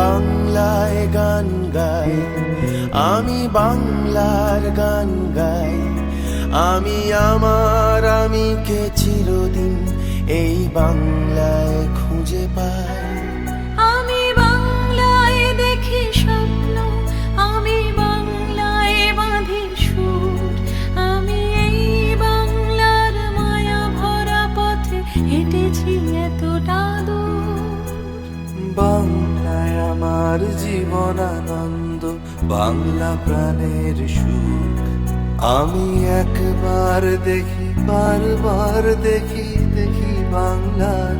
বাংলায় গান গাই, আমি বাংলার গান গাই। আমি আমার আমি কে চিরদিন এই বাংলায় খুঁজে পাই। আমি বাংলায় দেখি স্বপ্ন, আমি বাংলায় বাঁধি আমি এতটা দূর। জীবন আনন্দ বাংলা প্রাণের সুখ আমি একবার দেখি বারবার দেখি দেখি বাংলার।